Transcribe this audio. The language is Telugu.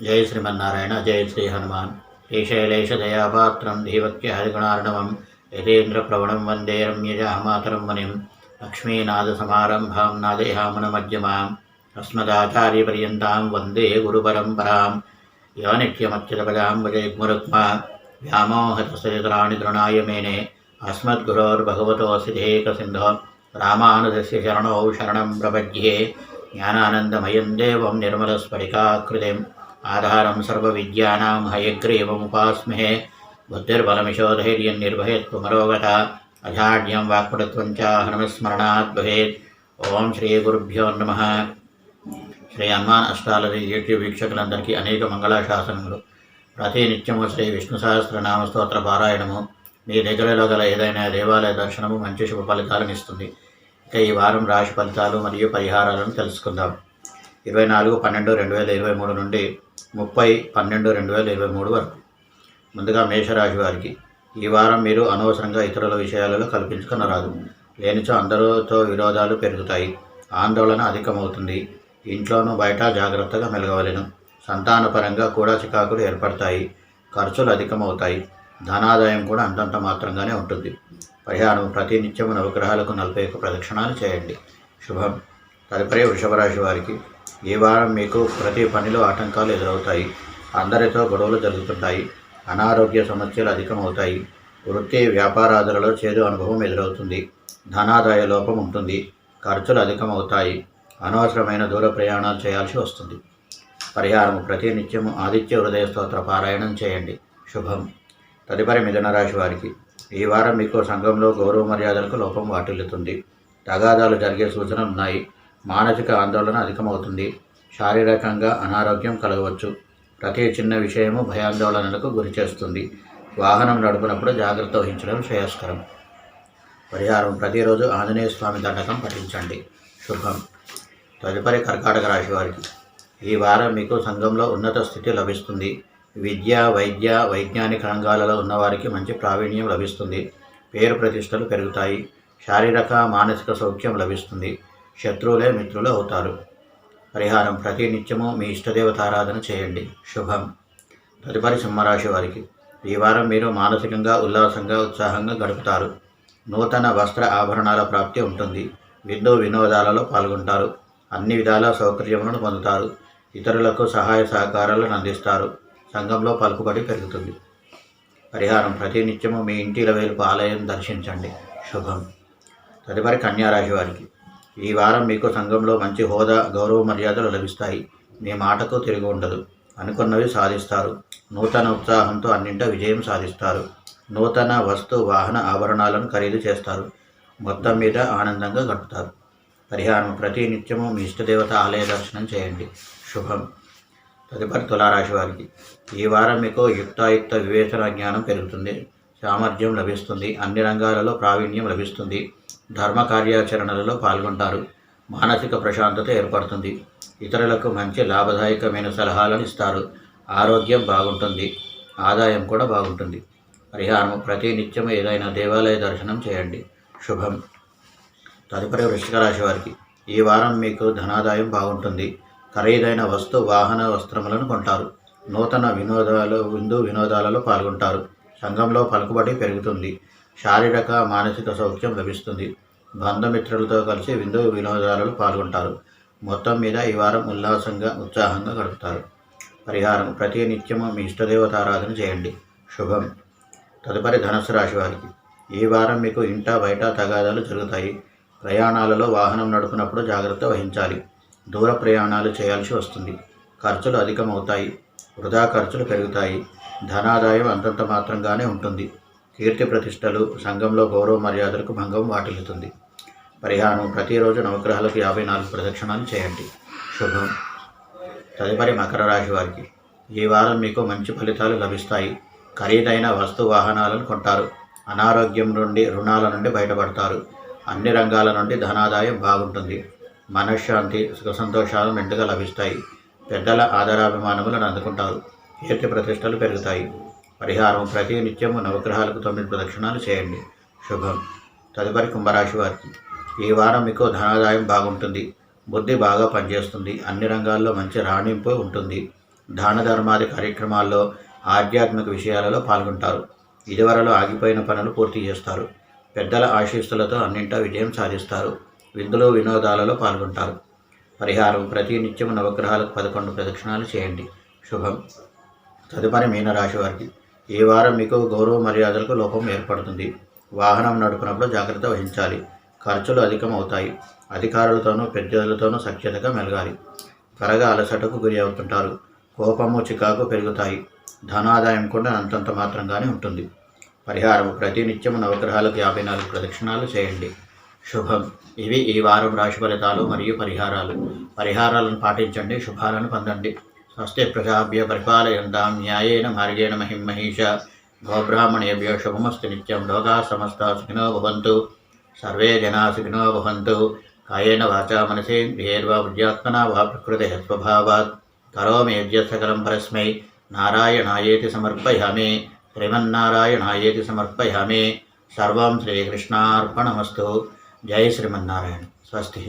జయ శ్రీమన్నారాయణ జయ శ్రీ హనుమాన్ శ్రీశైలేశదయాపాత్రం ధీవక్య హరిగుణార్ణవం యతేంద్రప్రవణం వందే రమ్యజామాతరం మునిం లక్ష్మీనాథసమారంభాం నాదేహామునమధ్యమాం అస్మదాచార్యపర్యంతాం వందే గురుపరంపరాం యవ నిత్యమత్యుతపదాం విజయగ్మురుక్మా వ్యామోహతసరితరాణి తృణాయ మేనే అస్మద్గురోర్భగవతోసిధేకసింధో రామానుజస్య శరణౌ శరణం ప్రపద్యే జ్ఞానానందమయం దేవం నిర్మలస్ఫటికాకృతిం. ఆధారం సర్వ సర్వవిద్యానాం హయగ్రీవముపాస్మహే. బుద్ధిర్బలమిషో నిర్వహేత్ నిర్భయత్వమరోగత అజాడ్యం వాక్పటత్వం చ హనుమస్మరణాత్ భవేత్. ఓం శ్రీ గురుభ్యో నమ. శ్రీ హనుమాన్ అష్టాలజీ యూట్యూబ్ వీక్షకులందరికీ అనేక మంగళాశాసనములు. ప్రతి నిత్యము శ్రీ విష్ణు సహస్రనామ స్తోత్ర పారాయణము. మీ దగ్గరలో గల ఏదైనా దేవాలయ దర్శనము మంచి శుభ ఫలితాలను ఇస్తుంది. ఇక ఈ వారం రాశి ఫలితాలు మరియు పరిహారాలను తెలుసుకుందాం. ఇరవై నాలుగు పన్నెండు రెండు వేల ఇరవై మూడు నుండి ముప్పై పన్నెండు రెండు వేల ఇరవై మూడు వరకు. ముందుగా మేషరాశి వారికి ఈ వారం మీరు అనవసరంగా ఇతరుల విషయాలలో కల్పించుకునరాదు. లేనిచో అందరితో విరోధాలు పెరుగుతాయి. ఆందోళన అధికమవుతుంది. ఇంట్లోనూ బయట జాగ్రత్తగా మెలగవలను. సంతానపరంగా కూడా చికాకులు ఏర్పడతాయి. ఖర్చులు అధికమవుతాయి. ధనాదాయం కూడా అంతంత మాత్రంగానే ఉంటుంది. పరిహారం ప్రతినిత్యము నవగ్రహాలకు నలభై ఒక ప్రదక్షిణాలు చేయండి. శుభం. తదుపరి వృషభరాశి వారికి ఈ వారం మీకు ప్రతి పనిలో ఆటంకాలు ఎదురవుతాయి. అందరితో గొడవలు జరుగుతుంటాయి. అనారోగ్య సమస్యలు అధికమవుతాయి. వృత్తి వ్యాపారాదులలో చేదు అనుభవం ఎదురవుతుంది. ధనాదాయ లోపం ఉంటుంది. ఖర్చులు అధికమవుతాయి. అనవసరమైన దూర ప్రయాణాలు చేయాల్సి వస్తుంది. పరిహారం ప్రతి నిత్యము ఆదిత్య హృదయ స్తోత్ర పారాయణం చేయండి. శుభం. తదుపరి మిథున రాశి వారికి. ఈ వారం మీకు సంఘంలో గౌరవ మర్యాదలకు లోపం వాటిల్లుతుంది. తగాదాలు జరిగే సూచనలు ఉన్నాయి. మానసిక ఆందోళన అధికమవుతుంది. శారీరకంగా అనారోగ్యం కలగవచ్చు. ప్రతి చిన్న విషయము భయాందోళనలకు గురిచేస్తుంది వాహనం నడుపునప్పుడు జాగ్రత్త వహించడం శ్రేయస్కరం. పరిహారం ప్రతిరోజు ఆంజనేయ స్వామి దండకం పఠించండి. శుభం. తదుపరి కర్కాటక రాశి వారికి. ఈ వారం మీకు సంఘంలో ఉన్నత స్థితి లభిస్తుంది. విద్య వైద్య వైజ్ఞానిక రంగాలలో ఉన్నవారికి మంచి ప్రావీణ్యం లభిస్తుంది. పేరు ప్రతిష్టలు పెరుగుతాయి. శారీరక మానసిక సౌఖ్యం లభిస్తుంది. శత్రువులే మిత్రులు అవుతారు. పరిహారం ప్రతి నిత్యము మీ ఇష్టదేవత ఆరాధన చేయండి. శుభం. తదుపరి సింహరాశి వారికి. ఈ వారం మీరు మానసికంగా ఉల్లాసంగా ఉత్సాహంగా గడుపుతారు. నూతన వస్త్ర ఆభరణాల ప్రాప్తి ఉంటుంది. విందు వినోదాలలో పాల్గొంటారు. అన్ని విధాల సౌకర్యములను పొందుతారు. ఇతరులకు సహాయ సహకారాలను అందిస్తారు. సంఘంలో పలుకుబడి పెరుగుతుంది. పరిహారం ప్రతి నిత్యము మీ ఇంటి వేలుపు ఆలయం దర్శించండి. శుభం. తదుపరి కన్యారాశి వారికి. ఈ వారం మీకు సంఘంలో మంచి హోదా గౌరవ మర్యాదలు లభిస్తాయి. మీ మాటకు తిరిగి ఉండదు. అనుకున్నవి సాధిస్తారు. నూతన ఉత్సాహంతో అన్నింట విజయం సాధిస్తారు. నూతన వస్తు వాహన ఆభరణాలను ఖరీదు చేస్తారు. మొత్తం మీద ఆనందంగా గడుపుతారు. పరిహారం ప్రతి నిత్యము మీ ఇష్టదేవత ఆలయ దర్శనం చేయండి. శుభం. తదుపరి తులారాశి వారికి. ఈ వారం మీకు యుక్తాయుక్త వివేచన జ్ఞానం పెరుగుతుంది. సామర్థ్యం లభిస్తుంది. అన్ని రంగాలలో ప్రావీణ్యం లభిస్తుంది. ధర్మ కార్యాచరణలలో పాల్గొంటారు. మానసిక ప్రశాంతత ఏర్పడుతుంది. ఇతరులకు మంచి లాభదాయకమైన సలహాలను ఇస్తారు. ఆరోగ్యం బాగుంటుంది. ఆదాయం కూడా బాగుంటుంది. పరిహారం ప్రతి నిత్యం ఏదైనా దేవాలయ దర్శనం చేయండి. శుభం. తదుపరి వృష్టిక రాశి వారికి ఈ వారం మీకు ధనాదాయం బాగుంటుంది. ఖరీదైన వస్తు వాహన వస్త్రములను కొంటారు. నూతన వినోదాలు విందు వినోదాలలో పాల్గొంటారు. సంఘంలో పలుకుబడి పెరుగుతుంది. శారీరక మానసిక సౌఖ్యం లభిస్తుంది. బంధుమిత్రులతో కలిసి విందు వినోదాలలో పాల్గొంటారు. మొత్తం మీద ఈ వారం ఉల్లాసంగా ఉత్సాహంగా గడుపుతారు. పరిహారం ప్రతి నిత్యము మీ ఇష్టదేవత ఆరాధన చేయండి. శుభం. తదుపరి ధనుసు రాశి వారికి. ఈ వారం మీకు ఇంట బయట తగాదాలు జరుగుతాయి. ప్రయాణాలలో వాహనం నడుపునప్పుడు జాగ్రత్త వహించాలి. దూర ప్రయాణాలు చేయాల్సి వస్తుంది. ఖర్చులు అధికమవుతాయి. వృధా ఖర్చులు పెరుగుతాయి. ధనాదాయం అంతంత మాత్రంగానే ఉంటుంది. కీర్తి ప్రతిష్టలు సంఘంలో గౌరవ మర్యాదలకు భంగం వాటిల్లుతుంది. పరిహారం ప్రతిరోజు నవగ్రహాలకు యాభై నాలుగు ప్రదక్షిణాలు చేయండి. శుభం. తదుపరి మకర రాశి వారికి. ఈ వారం మీకు మంచి ఫలితాలు లభిస్తాయి. ఖరీదైన వస్తు వాహనాలను కొంటారు. అనారోగ్యం నుండి రుణాల నుండి బయటపడతారు. అన్ని రంగాల నుండి ధనాదాయం బాగుంటుంది. మనశ్శాంతి సుఖ సంతోషాలు మెండుగా లభిస్తాయి. పెద్దల ఆదరాభిమానములను అందుకుంటారు. కీర్తి ప్రతిష్టలు పెరుగుతాయి. పరిహారం ప్రతి నిత్యము నవగ్రహాలకు తొమ్మిది ప్రదక్షిణాలు చేయండి. శుభం. తదుపరి కుంభరాశి వారికి ఈ వారం మీకు ధనాదాయం బాగుంటుంది. బుద్ధి బాగా పనిచేస్తుంది. అన్ని రంగాల్లో మంచి రాణింపు ఉంటుంది. దాన ధర్మాది కార్యక్రమాల్లో ఆధ్యాత్మిక విషయాలలో పాల్గొంటారు. ఇదివరలో ఆగిపోయిన పనులు పూర్తి చేస్తారు. పెద్దల ఆశీస్సులతో అన్నింటా విజయం సాధిస్తారు. విందులు వినోదాలలో పాల్గొంటారు. పరిహారం ప్రతి నిత్యం నవగ్రహాలకు పదకొండు ప్రదక్షిణాలు చేయండి. శుభం. తదుపరి మీనరాశి వారికి ఈ వారం మీకు గౌరవ మర్యాదలకు లోపం ఏర్పడుతుంది. వాహనం నడుపునప్పుడు జాగ్రత్త వహించాలి. ఖర్చులు అధికం అవుతాయి అధికారులతోనూ పెద్దలతోనూ సఖ్యతగా మెలగాలి. త్వరగా అలసటకు గురి అవుతుంటారు. కోపము చికాకు పెరుగుతాయి. ధనాదాయం కూడా అంతంత మాత్రంగానే ఉంటుంది. పరిహారం ప్రతినిత్యం నవగ్రహాలకు యాభై నాలుగు ప్రదక్షిణాలు చేయండి. శుభం. ఇవి ఈ వారం రాశి ఫలితాలు మరియు పరిహారాలు. పరిహారాలను పాటించండి. శుభాలను పొందండి. స్వస్తి ప్రజాభ్య పరిపాలయంతాం న్యాయేన మార్గేణ మహిం మహిష గోబ్రాహ్మణేభ్యో శుభమస్తు నిత్యం లోకా సమస్త సుఖినో భవంతు సర్వే జనా సుఖినో భవంతు కాయేన వాచా మనసేంద్రియేర్వా బుద్ధ్యాత్మనా వా ప్రకృతి స్వభావాత్ కరోమి సకలం పరస్మై నారాయణాయేతి సమర్పయామి శ్రీమన్నారాయణాయేతి సమర్పయామి సర్వం శ్రీకృష్ణార్పణమస్తు జై శ్రీమన్నారాయణ స్వస్తి